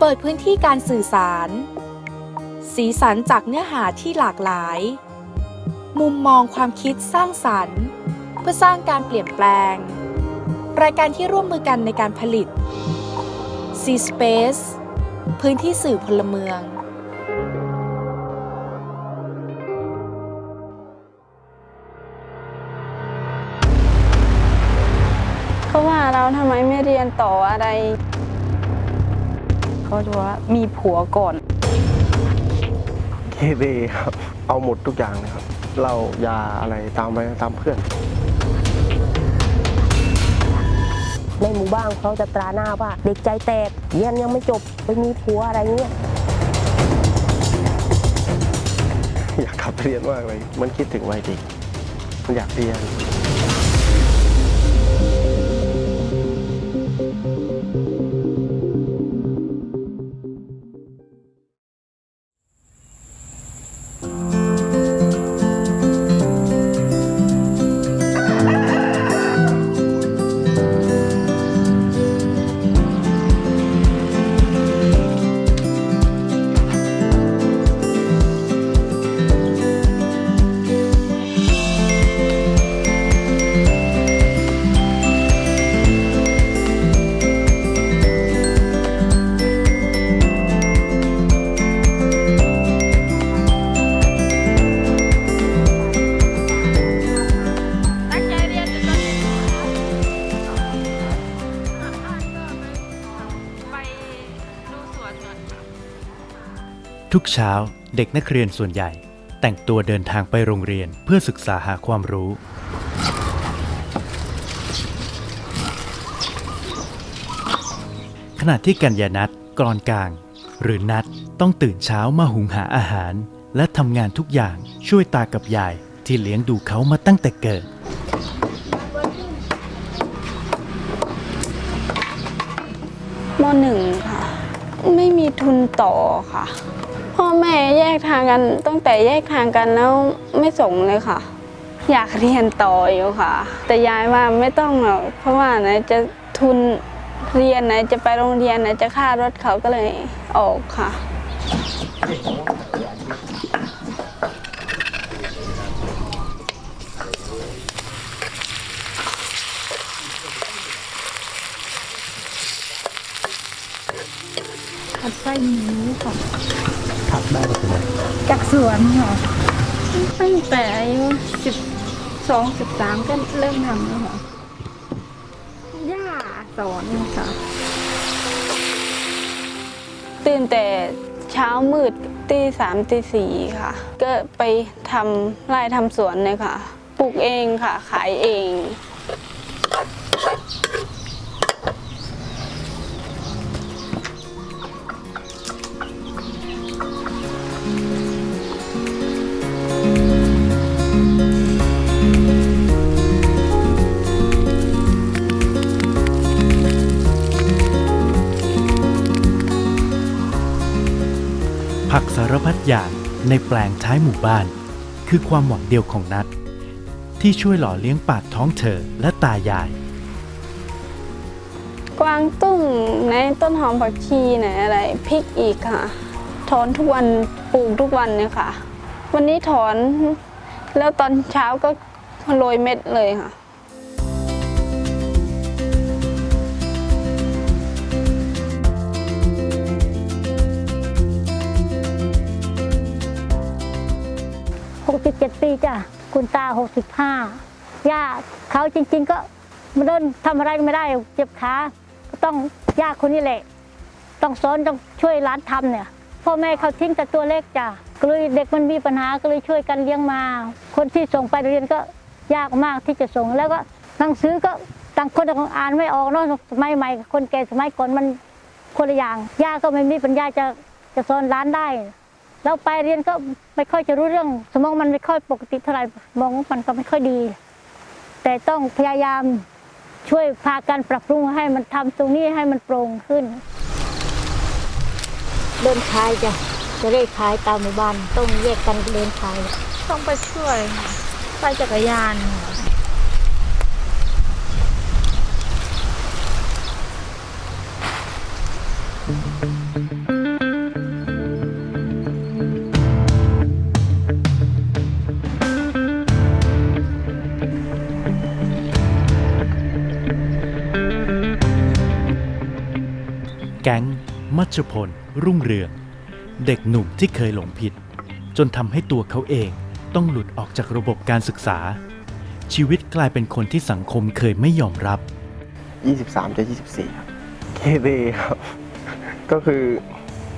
เปิดพื้นที่การสื่อสาร สีสันจากเนื้อหาที่หลากหลาย มุมมองความคิดสร้างสรรค์ เพื่อสร้างการเปลี่ยนแปลง รายการที่ร่วมมือกันในการผลิต C Space พื้นที่สื่อพลเมืองเขาว่าเราทำไมไม่เรียนต่ออะไร เขาจะว่ามีผัวก่อน เกเรครับ เอาหมดทุกอย่างเลยครับเหล้ายาอะไรตามไปตามเพื่อน ในหมู่บ้านเขาจะตราหน้าว่า เด็กใจแตกเรียนยังไม่จบไปมีผัวอะไรเงี้ยอยากกลับไปเรียนมากเลย มันคิดถึงวัยเด็กมันอยากเรียน ทุกเช้าเด็กนักเรียนส่วนใหญ่ แต่งตัวเดินทางไปโรงเรียนเพื่อศึกษาหาความรู้ ขณะที่กัญญานัทกรอนกลาง หรือนัทต้องตื่นเช้ามาหุงหาอาหาร และทำงานทุกอย่างช่วยตากับยายที่เลี้ยงดูเขามาตั้งแต่เกิดมหนึ่งค่ะ ไม่มีทุนต่อค่ะ พ่อแม่แยกทางกันตั้งแต่แยกทางกันแล้วไม่ส่งเลยค่ะ อยากเรียนต่ออยู่ค่ะ แต่ยายว่าไม่ต้องหรอกเพราะว่าไหนจะทุนเรียนไหนจะไปโรงเรียนไหนจะค่ารถเขาก็เลยออกค่ะผัดไส้หมูค่ะ ขับได้ก็คือจากสวนค่ะตั้งแต่อายุสิบสองสิบสามก็เริ่มทำแล้วค่ะย่าสอนค่ะ ตื่นแต่เช้ามืดตีสามตีสี่ค่ะ ก็ไปทำไร่ทำสวนเลยค่ะ ปลูกเองค่ะ ขายเองารพัดอย่างในแปลงท้ายหมู่บ้าน คือความหวังเดียวของนัทที่ช่วยหล่อเลี้ยงปากท้องเธอและตายาย กวางตุ้งในต้นหอมผักชีไหนอะไรพริกอีกค่ะ ถอนทุกวันปลูกทุกวันเนี่ยค่ะ วันนี้ถอนแล้วตอนเช้าก็โรยเม็ดเลยค่ะ 67ปีจ้ะคุณตา 65 ย่าเขาจริง ๆ ก็มาเดินทำอะไรไม่ได้เจ็บขาก็ต้องย่าคนนี้แหละ ต้องสอนต้องช่วยร้านทำเนี่ยพ่อแม่เขาทิ้งแต่ตัวเล็กจ้ะก็เลยเด็กมันมีปัญหาก็เลยช่วยกันเลี้ยงมา คนที่ส่งไปเรียนก็ยากมากที่จะส่งแล้วก็หนังสือก็ต่างคนต่างอ่านไม่ออกเนาะสมัยใหม่ คนแก่สมัยก่อนมันคนละอย่างย่าก็ไม่มีปัญญาจะจะสอนร้านได้ แล้วไปเรียนก็ไม่ค่อยจะรู้เรื่อง สมองมันไม่ค่อยปกติเท่าไหร่มองว่ามันก็ไม่ค่อยดี แต่ต้องพยายามช่วยพากันปรับปรุงให้มันทำตรงนี้ให้มันโปร่งขึ้น เดินขายจ้ะจะได้ขายตามหมู่บ้านต้องแยกกันเดินขายต้องไปช่วยค่ะไปจักรยาน ชพล รุ่งเรือง เด็กหนุ่มที่เคยหลงผิด จนทำให้ตัวเขาเองต้องหลุดออกจากระบบการศึกษา ชีวิตกลายเป็นคนที่สังคมเคยไม่ยอมรับ 23 จะ 24 ครับเกเรครับ ก็คือ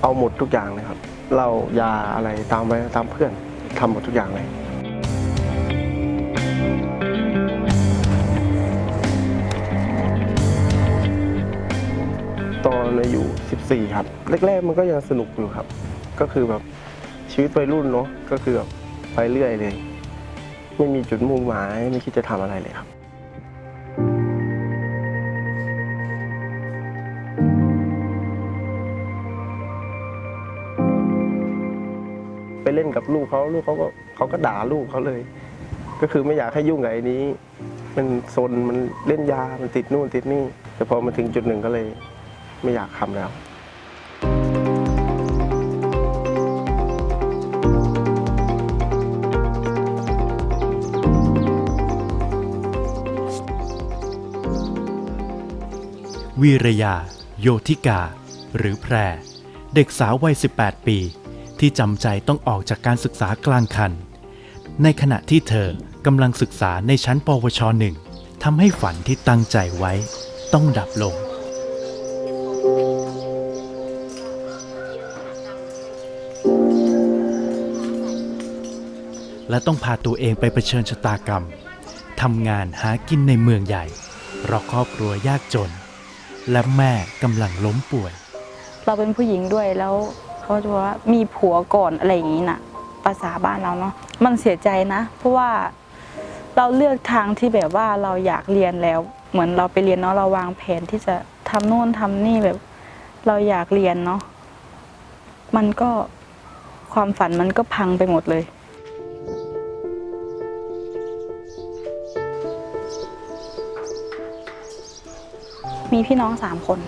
เอาหมดทุกอย่างเลยครับเหล้ายาอะไรตามไปตามเพื่อนทำหมดทุกอย่างเลย 14 ครับ แรกๆมันก็ยังสนุกอยู่ครับ ก็คือแบบชีวิตวัยรุ่นเนาะก็คือแบบไปเรื่อยเลย ไม่มีจุดมุ่งหมายไม่คิดจะทำอะไรเลยครับ ไปเล่นกับลูกเขาลูกเขาก็เขาก็ด่าลูกเขาเลย ก็คือไม่อยากให้ยุ่งกับไอ้นี้ มันซนมันเล่นยามันติดนู่นติดนี่แต่พอมาถึงจุดหนึ่งก็เลย ไม่อยากทำแล้ววีรยา โยธิกา หรือแพร เด็กสาววัย 18 ปี ที่จำใจต้องออกจากการศึกษากลางคัน ในขณะที่เธอกำลังศึกษาในชั้นปวชหนึ่งทำให้ฝันที่ตั้งใจไว้ ต้องดับลง และต้องพาตัวเองไปเผชิญชะตากรรมทำงานหากินในเมืองใหญ่เพราะครอบครัวยากจน และแม่กำลังล้มป่วย เราเป็นผู้หญิงด้วยแล้วเขาจะบอกว่ามีผัวก่อนอะไรอย่างนี้น่ะภาษาบ้านเราเนาะมันเสียใจนะ เพราะว่าเราเลือกทางที่แบบว่าเราอยากเรียนแล้ว เหมือนเราไปเรียนเนาะเราวางแผนที่จะทำโน่นทำนี่แบบ เราอยากเรียนเนาะมันก็ความฝันมันก็พังไปหมดเลย มีพี่น้องสามคน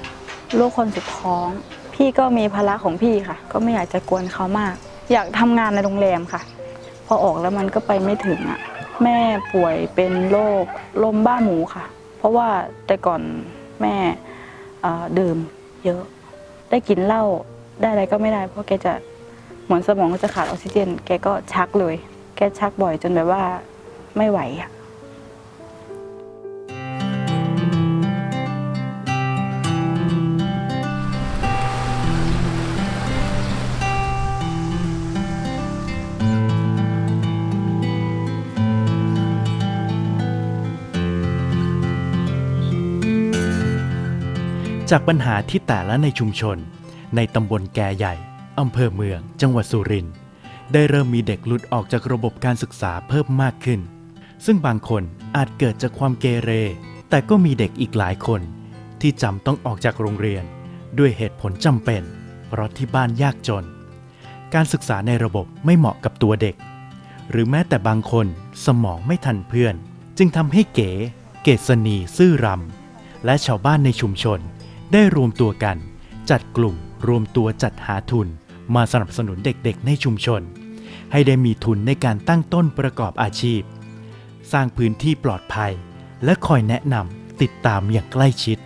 ลูกคนสุดท้อง พี่ก็มีภาระของพี่ค่ะ ก็ไม่อยากจะกวนเขามาก อยากทำงานในโรงแรมค่ะ พอออกแล้วมันก็ไปไม่ถึงอะ แม่ป่วยเป็นโรคลมบ้าหมูค่ะ เพราะว่าแต่ก่อนแม่เดื่มเยอะ ได้กินเหล้าได้อะไรก็ไม่ได้ เพราะแกจะเหมือนสมองก็จะขาดออกซิเจน แกก็ชักเลย แกชักบ่อยจนแบบว่าไม่ไหวอะ จากปัญหาที่แต่ละในชุมชน ในตำบลแก่ใหญ่อำเภอเมือง จังหวัดสุรินทร์ได้เริ่มมีเด็กหลุดออกจากระบบการศึกษาเพิ่มมากขึ้น ซึ่งบางคนอาจเกิดจากความเกเร แต่ก็มีเด็กอีกหลายคน ที่จำต้องออกจากโรงเรียน ด้วยเหตุผลจำเป็น เพราะที่บ้านยากจน การศึกษาในระบบไม่เหมาะกับตัวเด็ก หรือแม้แต่บางคนสมองไม่ทันเพื่อน จึงทำให้เก๋ เกษณีซื่อรำและชาวบ้านในชุมชน ได้รวมตัวกัน จัดกลุ่มรวมตัวจัดหาทุน มาสนับสนุนเด็กๆ ในชุมชน ให้ได้มีทุนในการตั้งต้นประกอบอาชีพ สร้างพื้นที่ปลอดภัย และคอยแนะนำติดตามอย่างใกล้ชิด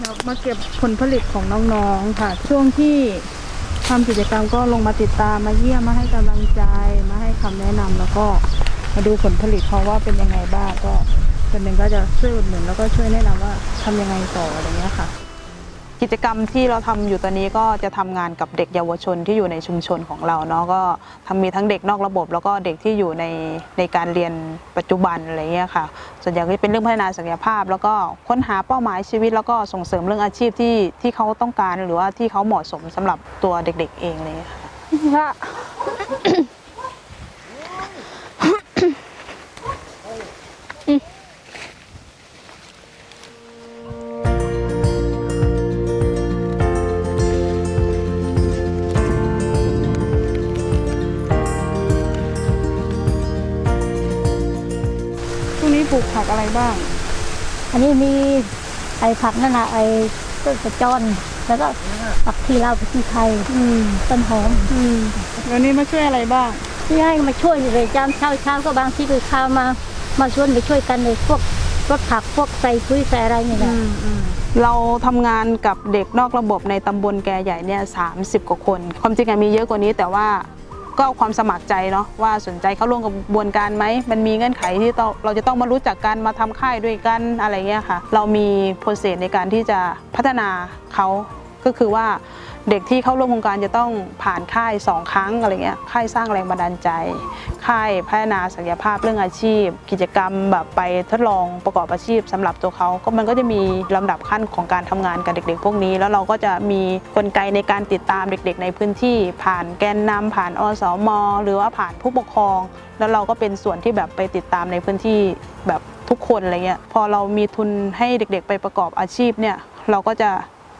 เรามาเก็บผลผลิตของน้องๆค่ะ ช่วงที่ทำกิจกรรมก็ลงมาติดตามมาเยี่ยมมาให้กำลังใจมาให้คำแนะนำแล้วก็มาดูผลผลิตเขาว่าเป็นยังไงบ้างก็คนหนึ่งก็จะช่วยอุดหนุนแล้วก็ช่วยแนะนำว่าทำยังไงต่ออะไรเงี้ยค่ะ กิจกรรมที่เราทำอยู่ตอนนี้ก็จะทำงานกับเด็กเยาวชนที่อยู่ในชุมชนของเราเนาะก็ทำมีทั้งเด็กนอกระบบ แล้วก็เด็กที่อยู่ในในการเรียนปัจจุบันอะไรเงี้ยค่ะ ส่วนใหญ่ก็จะเป็นเรื่องพัฒนาศักยภาพ แล้วก็ค้นหาเป้าหมายชีวิต แล้วก็ส่งเสริมเรื่องอาชีพที่ที่เขาต้องการหรือว่าที่เขาเหมาะสมสำหรับตัวเด็ก ๆ เองเลยค่ะ บ้าง อันนี้มีไอ้ผักนั่นนะไอ้ต้นกระจอนแล้วก็ผักที่ลาวผักที่ไทยต้นหอมแล้วนี่มาช่วยอะไรบ้างที่ให้มาช่วยเลยจามเช้าเช้าก็บางทีก็ข้าวมามาชวนไปช่วยกันเลยพวกรถผักพวกใส่ปุ๋ยใส่อะไรนี่แหละเราทำงานกับเด็กนอกระบบในตำบลแกใหญ่เนี่ยสากว่าคน ความจริงอะมีเยอะกว่านี้แต่ว่า ก็เอาความสมัครใจเนาะว่าสนใจเข้าร่วมกระบวนการไหมมันมีเงื่อนไขที่ต้องเราจะต้องมารู้จักกันมาทำค่ายด้วยกันอะไรเงี้ยค่ะ เรามีโปรเซสในการที่จะพัฒนาเขาก็คือว่า เด็กที่เข้าร่วมโครงการจะต้องผ่านค่ายสองครั้งอะไรเงี้ยค่ายสร้างแรงบันดาลใจ ค่ายพัฒนาศักยภาพเรื่องอาชีพ กิจกรรมแบบไปทดลองประกอบอาชีพสำหรับตัวเขาก็มันก็จะมีลำดับขั้นของการทำงานกับเด็ก ๆ พวกนี้ แล้วเราก็จะมีกลไกในการติดตามเด็ก ๆ ในพื้นที่ ผ่านแกนนำผ่านอสมหรือว่าผ่านผู้ปกครอง แล้วเราก็เป็นส่วนที่แบบไปติดตามในพื้นที่แบบทุกคนอะไรเงี้ยพอเรามีทุนให้เด็กๆ ไปประกอบอาชีพเนี่ยเราก็จะ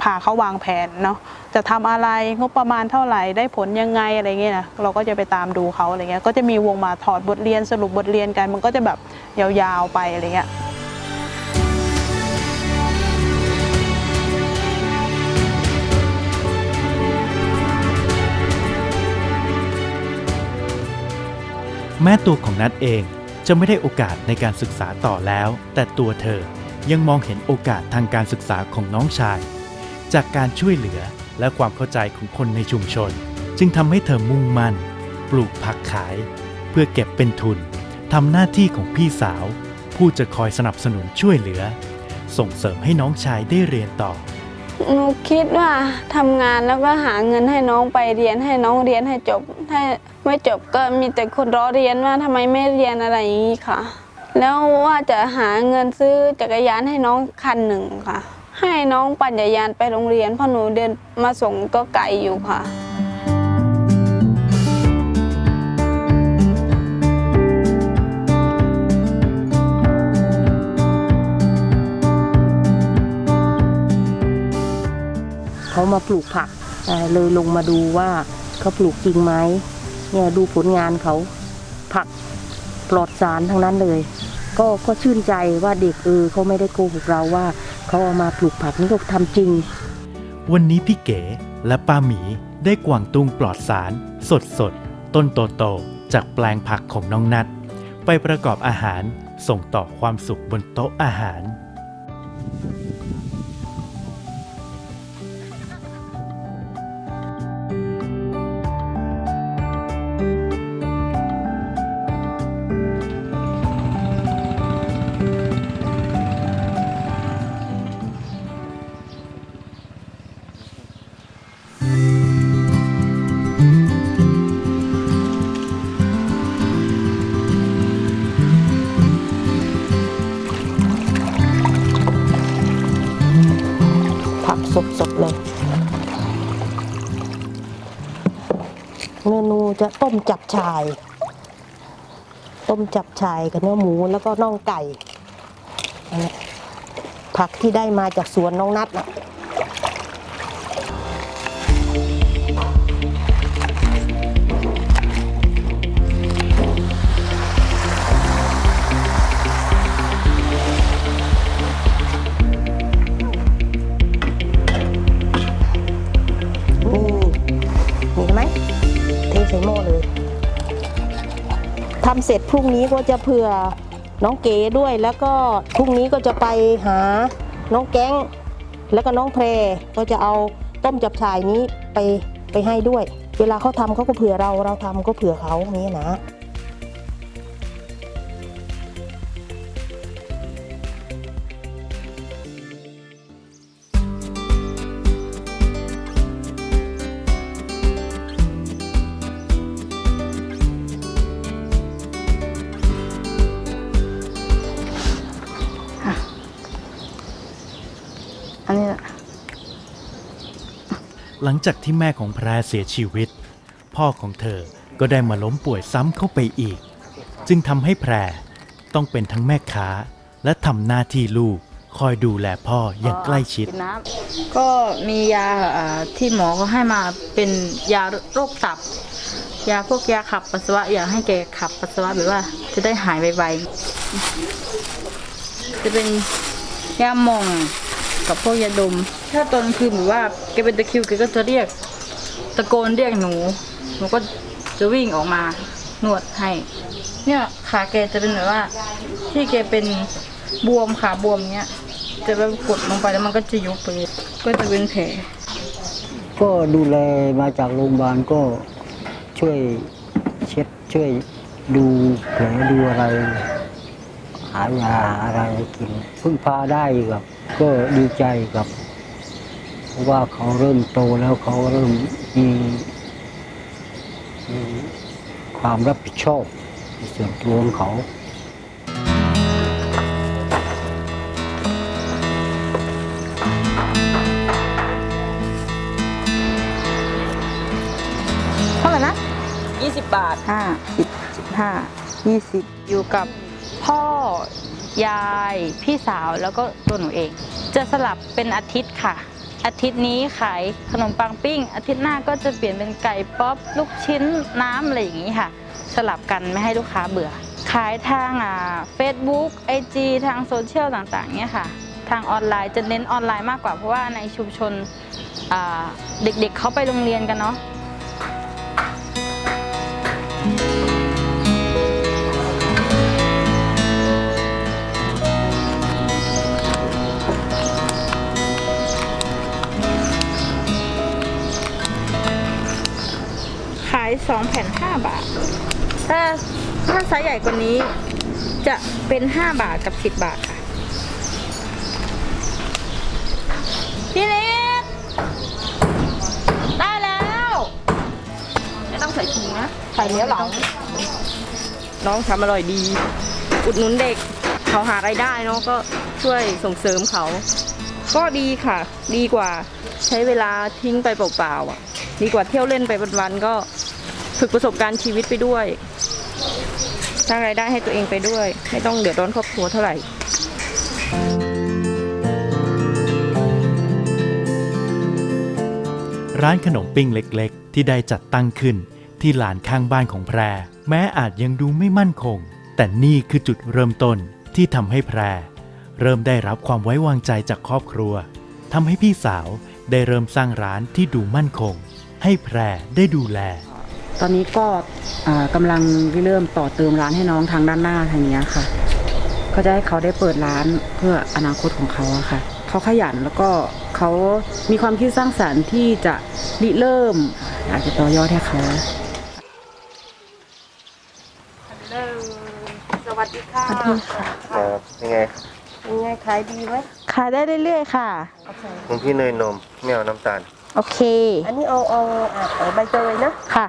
พาเขาวางแผนเนาะ จะทำอะไรงบประมาณเท่าไหร่ได้ผลยังไงอะไรเงี้ยนะเราก็จะไปตามดูเขาอะไรเงี้ยก็จะมีวงมาถอดบทเรียนสรุปบทเรียนกัน มันก็จะแบบยาวๆไปอะไรเงี้ยแม้ตัวของนัทเองจะไม่ได้โอกาสในการศึกษาต่อแล้ว แต่ตัวเธอยังมองเห็นโอกาสทางการศึกษาของน้องชาย จากการช่วยเหลือ และความเข้าใจของคนในชุมชน จึงทำให้เธอมุ่งมั่น ปลูกผักขาย เพื่อเก็บเป็นทุนทำหน้าที่ของพี่สาว ผู้จะคอยสนับสนุนช่วยเหลือ ส่งเสริมให้น้องชายได้เรียนต่อ หนูคิดว่าทำงานแล้วก็หาเงินให้น้องไปเรียนให้น้องเรียนให้จบ ถ้าไม่จบก็มีแต่คนล้อเรียนว่าทำไมไม่เรียนอะไรอย่างนี้ค่ะ แล้วว่าจะหาเงินซื้อจักรยานให้น้องคันหนึ่งค่ะ ให้น้องปั่นจักรยานไปโรงเรียนเพราะหนูเดินมาส่งก็ไกลอยู่ค่ะเขามาปลูกผักเอ่อเลยลงมาดูว่าเขาปลูกจริงไหมเนี่ยดูผลงานเขาผักปลอดสารทั้งนั้นเลย ก็ก็ชื่นใจว่าเด็กเออเขาไม่ได้โกหกเราว่า เขาเอามาปลูกผักนี่ก็ทำจริง วันนี้พี่เก๋และป้าหมีได้กวางตุ้งปลอดสาร สดสดต้นโตโตจากแปลงผักของน้องนัด ไปประกอบอาหารส่งต่อความสุขบนโต๊ะอาหาร มจับชาย ต้มจับชายกับเนื้อหมูแล้วก็น่องไก่ ผักที่ได้มาจากสวนน้องนัดน่ะ ทำเสร็จพรุ่งนี้ก็จะเผื่อน้องเก๋ด้วย แล้วก็พรุ่งนี้ก็จะไปหาน้องแก๊ง แล้วก็น้องเพรก็จะเอาต้มจับฉ่ายนี้ไปไปให้ด้วย เวลาเขาทำเขาก็เผื่อเราเราทำก็เผื่อเขาอย่างนี้นะ หลังจากที่แม่ของแพรเสียชีวิต พ่อของเธอก็ได้มาล้มป่วยซ้ำเข้าไปอีก จึงทำให้แพรต้องเป็นทั้งแม่ค้า และทำหน้าที่ลูกคอยดูแลพ่ออย่างใกล้ชิดก็มียาอ่าที่หมอเขาให้มาเป็นยาโรคตับ ยาพวกยาขับปัสสาวะอยากให้แกขับปัสสาวะแบบว่า จะได้หายไวๆจะเป็นยาหมอง กับพวกยาดม ถ้าตอนกลางคือนว่าแกเป็นตะคริวแกก็จะเรียก ตะโกนเรียกหนู หนูก็จะวิ่งออกมานวดให้ เนี่ยขาแกจะเป็นแบบว่า ที่แกเป็นบวมขาบวมเนี้ยจะไปกดลงไปแล้วมันก็จะยุบไปก็จะเป็นแผลก็ดูแลมาจากโรงพยาบาลก็ช่วยเช็ดช่วยดูแผลดูอะไร หายาอะไรกินพึ่งพาได้ครับ ก็ดีใจครับเพราะว่าเขาเริ่มโตแล้วเขาเริ่มมีมีความรับผิดชอบในส่วนตัวของเขาเท่าไหร่นะ20 บาท ห้าสิบสิบห้ายี่สิบอยู่กับพ่อ ยาย พี่สาวแล้วก็ตัวหนูเอง จะสลับเป็นอาทิตย์ค่ะ อาทิตย์นี้ขายขนมปังปิ้ง อาทิตย์หน้าก็จะเปลี่ยนเป็นไก่ป๊อปลูกชิ้นน้ำอะไรอย่างนี้ค่ะ สลับกันไม่ให้ลูกค้าเบื่อ ขายทางอ่าเฟซบุ๊กไอจีทางโซเชียลต่างๆเนี่ยค่ะ ทางออนไลน์จะเน้นออนไลน์มากกว่าเพราะว่าในชุมชนเด็กๆเขาไปโรงเรียนกันเนาะ ขาย2แผ่น5บาท ถ้าถ้าไซส์ใหญ่กว่านี้จะเป็น5บาทกับ10บาทค่ะ พี่นิดได้แล้วไม่ต้องใส่ถุงนะใส่แล้วหรอน้องทำอร่อยดี อุดหนุนเด็กเขาหารายได้เนาะก็ช่วยส่งเสริมเขา ก็ดีค่ะ ดีกว่าใช้เวลาทิ้งไปเปล่าๆอะ ดีกว่าเที่ยวเล่นไปวันๆก็ ฝึกประสบการณ์ชีวิตไปด้วยสร้างรายได้ให้ตัวเองไปด้วย ไม่ต้องเดือดร้อนครอบครัวเท่าไหร่ร้านขนมปิ้งเล็กๆ ที่ได้จัดตั้งขึ้น ที่ลานข้างบ้านของแพร แม้อาจยังดูไม่มั่นคง แต่นี่คือจุดเริ่มต้นที่ทำให้แพร เริ่มได้รับความไว้วางใจจากครอบครัวทำให้พี่สาวได้เริ่มสร้างร้านที่ดูมั่นคง ให้แพรได้ดูแล ตอนนี้ก็อ่ากำลังเริ่มต่อเติมร้านให้น้องทางด้านหน้าทางเนี้ยค่ะ ก็จะให้เขาได้เปิดร้านเพื่ออนาคตของเขาอะค่ะ เขาขยันแล้วก็เขามีความคิดสร้างสรรค์ที่จะริเริ่มอาจจะต่อยอดให้เขาสวัสดีค่ะครับยังไงยังไงขายดีไหมขายได้เรื่อยๆค่ะของพี่เนยนมไม่เอาน้ำตาล โอเค อันนี้เอาเอาอะเอาใบเตยนะ ค่ะ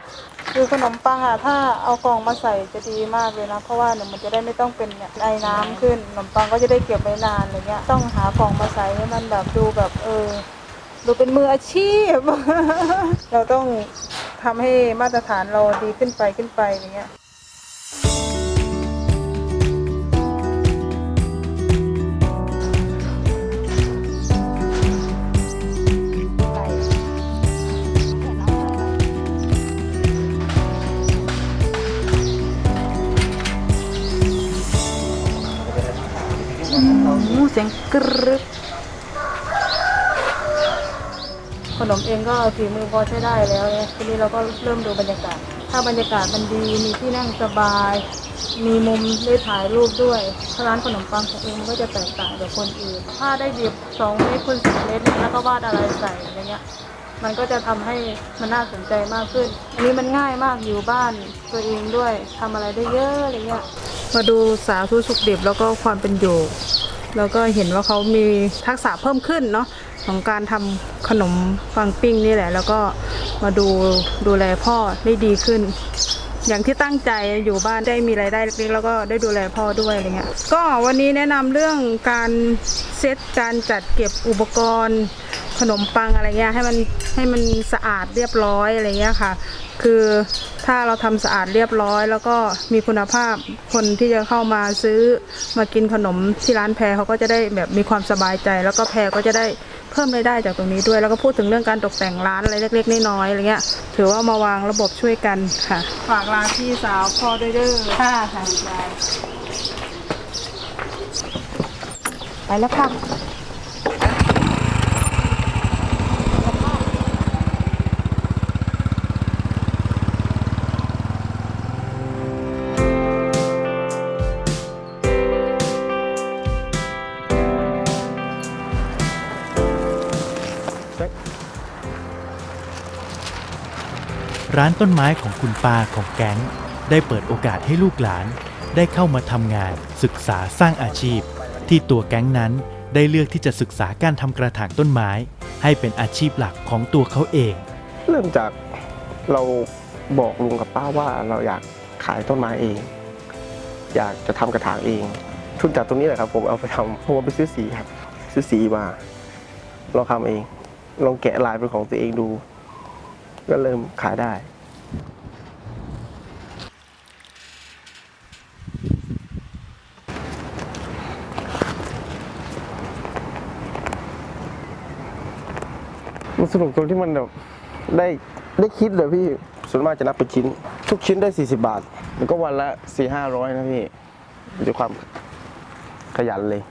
คือขนมปังอะถ้าเอากล่องมาใส่จะดีมากเลยนะ เพราะว่าหนูมันจะได้ไม่ต้องเป็นเนี่ยไอ้น้ำขึ้นขนมปังก็จะได้เก็บไว้นานอะไรเงี้ยต้องหากล่องมาใส่ให้มันแบบดูแบบเออดูเป็นมืออาชีพ เราต้องทำให้มาตรฐานเราดีขึ้นไปขึ้นไปอย่างเงี้ย สียงกรึบขนมเองก็ฝีมือพอใช้ได้แล้วเนี่ยทีนี้เราก็เริ่มดูบรรยากาศ ถ้าบรรยากาศมันดีมีที่นั่งสบาย มีมุมได้ถ่ายรูปด้วยถ้าร้านขนมปังของเองมันก็จะแตกต่างจากคนอื่น ถ้าได้ดิบ2เมตรคูณ10เมตรเนี่ยแล้วก็วาดอะไรใส่อย่างเงี้ยมันก็จะทำให้มันน่าสนใจมากขึ้น อันนี้มันง่ายมากอยู่บ้านตัวเองด้วยทำอะไรได้เยอะอะไรเงี้ย มาดูสาธุสุขดิบแล้วก็ความเป็นอยู่ แล้วก็เห็นว่าเขามีทักษะเพิ่มขึ้นเนาะของการทำขนมปังปิ้งนี่แหละ แล้วก็มาดูดูแลพ่อได้ดีขึ้น อย่างที่ตั้งใจอยู่บ้านได้มีรายได้เล็กๆแล้วก็ได้ดูแลพ่อด้วยอะไรเงี้ยก็วันนี้แนะนำเรื่องการเซตการจัดเก็บอุปกรณ์ขนมปังอะไรเงี้ยให้มันให้มันสะอาดเรียบร้อยอะไรเงี้ยค่ะ คือถ้าเราทำสะอาดเรียบร้อย แล้วก็มีคุณภาพคนที่จะเข้ามาซื้อมากินขนมที่ร้านแพรเขาก็จะได้แบบมีความสบายใจ แล้วก็แพรก็จะได้เพิ่มรายได้จากตรงนี้ด้วย แล้วก็พูดถึงเรื่องการตกแต่งร้านอะไรเล็กๆน้อยๆอะไรเงี้ยถือว่ามาวางระบบช่วยกันค่ะ ฝากร้านพี่สาวพ่อด้วยเด้อค่ะค่ะไปแล้วค่ะ ร้านต้นไม้ของคุณป้าของแก๊ง ได้เปิดโอกาสให้ลูกหลาน ได้เข้ามาทำงาน ศึกษาสร้างอาชีพ ที่ตัวแก๊งนั้นได้เลือกที่จะศึกษาการทำกระถางต้นไม้ ให้เป็นอาชีพหลักของตัวเขาเอง เริ่มจากเราบอกลุงกับป้าว่าเราอยากขายต้นไม้เอง อยากจะทำกระถางเองทุนจากตรงนี้แหละครับ ผมเอาไปทำผมเอาไปซื้อสีครับ ซื้อสีมาลองทำเอง ลองแกะลายเป็นของตัวเองดู ก็เริ่มขายได้มันสนุกตรงที่มันแบบได้ได้คิดเลยพี่ส่วนมากจะนับเป็นชิ้น ทุกชิ้นได้ 40 บาทแล้วก็วันละ 4 5 0 0 นะพี่ด้วยความขยันเลย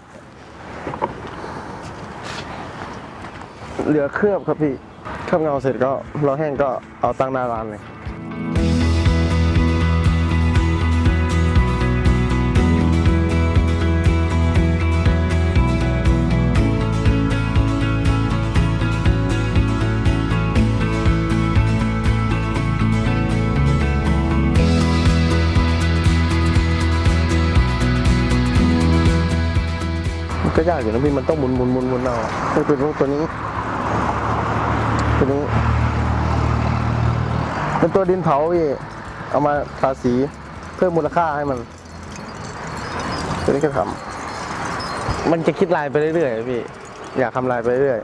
เหลือเคลือบครับพี่ เคลือบเงาเสร็จก็รอแห้งก็เอาตั้งหน้าร้านเลยก็ยากอยู่นะพี่มันต้องหมุนหมุนหมุนหมุนเอาให้เป็นพวกตัวนี้ ตัวนี้ เป็นตัวดินเผาพี่เอามาทาสีเพิ่มมูลค่าให้มันตัวนี้ก็ทำมันจะคิดลายไปเรื่อยๆพี่ อยากทำลายไปเรื่อย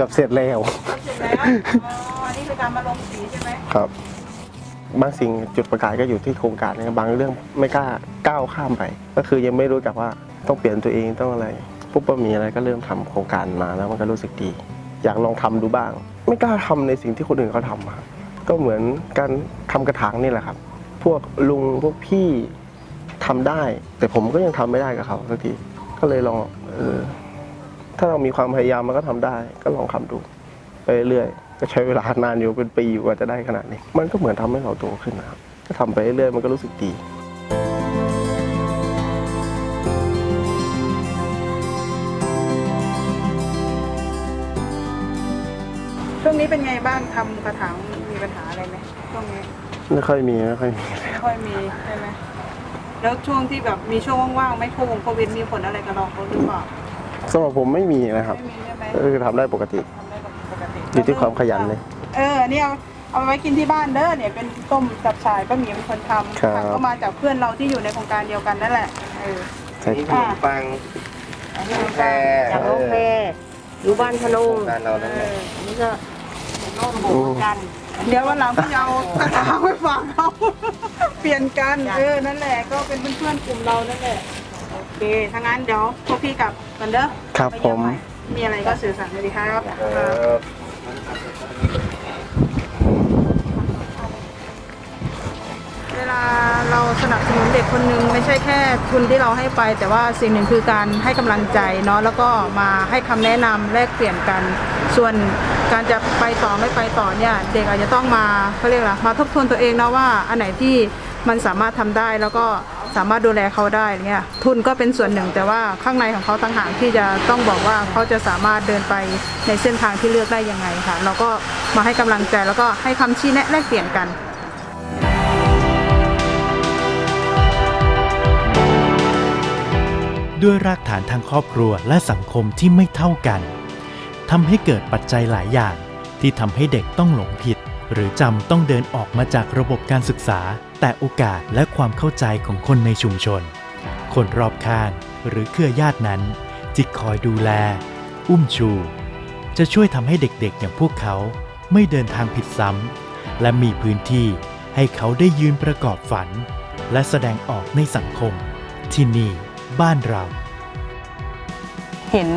การทำเกือบเสร็จแล้วเสร็จแล้วอ๋ออันนี้คือการมาลงสีใช่ไหมครับ บางสิ่งจุดประกายก็อยู่ที่โครงการนะครับบางเรื่องไม่กล้าก้าวข้ามไป ก็คือยังไม่รู้จักว่าต้องเปลี่ยนตัวเองต้องอะไรปุ๊บก็มีอะไรก็เริ่มทำโครงการมาแล้วมันก็รู้สึกดี อยากลองทำดูบ้าง ไม่กล้าทำในสิ่งที่คนอื่นเขาทำครับก็เหมือนการทำกระถางนี่แหละครับ พวกลุงพวกพี่ทำได้ แต่ผมก็ยังทำไม่ได้กับเขาสักทีก็เลยลองเออ ถ้าเรามีความพยายามมันก็ทำได้ ก็ลองทำดูไปเรื่อยๆก็ใช้เวลานานอยู่เป็นปีอยู่กว่าจะได้ขนาดนี้ มันก็เหมือนทำให้เราโตขึ้นนะครับก็ทำไปเรื่อยๆมันก็รู้สึกดีช่วงนี้เป็นไงบ้างทำกระถางมีปัญหาอะไรไหมช่วงนี้ไม่ค่อยมีไม่ค่อยมีเลยไม่ค่อยมีใช่ไหมแล้วช่วงที่แบบมีช่วงว่างๆไหม่โควงโควิดมีผลอะไรกับเราเขาหรือเปล่า สำหรับผมไม่มีนะครับไม่มีใช่ไหมก็คือทำได้ปกติทำได้ปกติอยู่ที่ความขยันเลย เออเนี่ยเอาเอาไว้กินที่บ้านเด้อเนี่ยเป็นต้มจับฉ่ายป้าหมีเป็นคนทำครับค่ะก็มาจากเพื่อนเราที่อยู่ในโครงการเดียวกันนั่นแหละเออใช่อ่าปังแพรจากน้องแพรอยู่บ้านพนงการเรานั่นแหละ อันนี้ก็น้องโบกัน เดี๋ยววันหลังพี่เอากระถางไปฝากเขา เปลี่ยนกันเออ นั่นแหละ ก็เป็นเพื่อนๆกลุ่มเรานั่นแหละโอ เคถ้างั้นเดี๋ยวพวกพี่กลับกันเด้อครับไปผเยี่ยมใหมีอะไรก็สื่อสารเลยดีครับครับเวลาเราสนับสนุนเด็กคนหนึงไม่ใช่แค่ทุนที่เราให้ไป แต่ว่าสิ่งหนึ่งคือการให้กำลังใจเนาะแล้วก็มาให้คำแนะนำแลกเปลี่ยนกัน ส่วนการจะไปต่อไม่ไปต่อเนี่ยเด็กอาจจะต้องมาเขาเรียกอะไรมาทบทวนตัวเองนะว่าอันไหนที่มันสามารถทำได้แล้วก็ สามารถดูแลเขาได้เนี่ยทุนก็เป็นส่วนหนึ่ง แต่ว่าข้างในของเขาต่างหากที่จะต้องบอกว่าเขาจะสามารถเดินไปในเส้นทางที่เลือกได้ยังไงค่ะ เราก็มาให้กำลังใจแล้วก็ให้คำชี้แนะแลกเปลี่ยนกันด้วยรากฐานทางครอบครัวและสังคมที่ไม่เท่ากันทำให้เกิดปัจจัยหลายอย่าง ที่ทำให้เด็กต้องหลงผิด หรือจำต้องเดินออกมาจากระบบการศึกษา แต่โอกาสและความเข้าใจของคนในชุมชน คนรอบข้างหรือเครือญาตินั้นที่คอยดูแล อุ้มชู จะช่วยทำให้เด็กๆอย่างพวกเขาไม่เดินทางผิดซ้ำและมีพื้นที่ให้เขาได้ยืนประกอบฝัน และแสดงออกในสังคม ที่นี่ บ้านเรา เห็น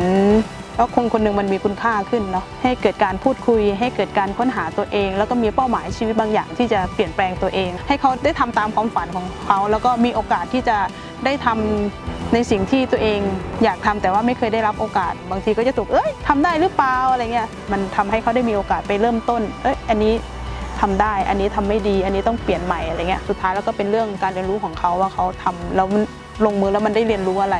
แล้วคนคนหนึ่งมันมีคุณค่าขึ้นเนาะให้เกิดการพูดคุย ให้เกิดการค้นหาตัวเอง แล้วก็มีเป้าหมายชีวิตบางอย่างที่จะเปลี่ยนแปลงตัวเอง ให้เขาได้ทำตามความฝันของเขา แล้วก็มีโอกาสที่จะได้ทำในสิ่งที่ตัวเองอยากทำแต่ว่าไม่เคยได้รับโอกาส บางทีก็จะถูกเอ้ยทำได้หรือเปล่าอะไรเงี้ยมันทำให้เขาได้มีโอกาสไปเริ่มต้นเอ้ยอันนี้ทำได้ อันนี้ทำไม่ดี อันนี้ต้องเปลี่ยนใหม่อะไรเงี้ย สุดท้ายแล้วก็เป็นเรื่องการเรียนรู้ของเขาว่าเขาทำแล้วลงมือแล้วมันได้เรียนรู้อะไร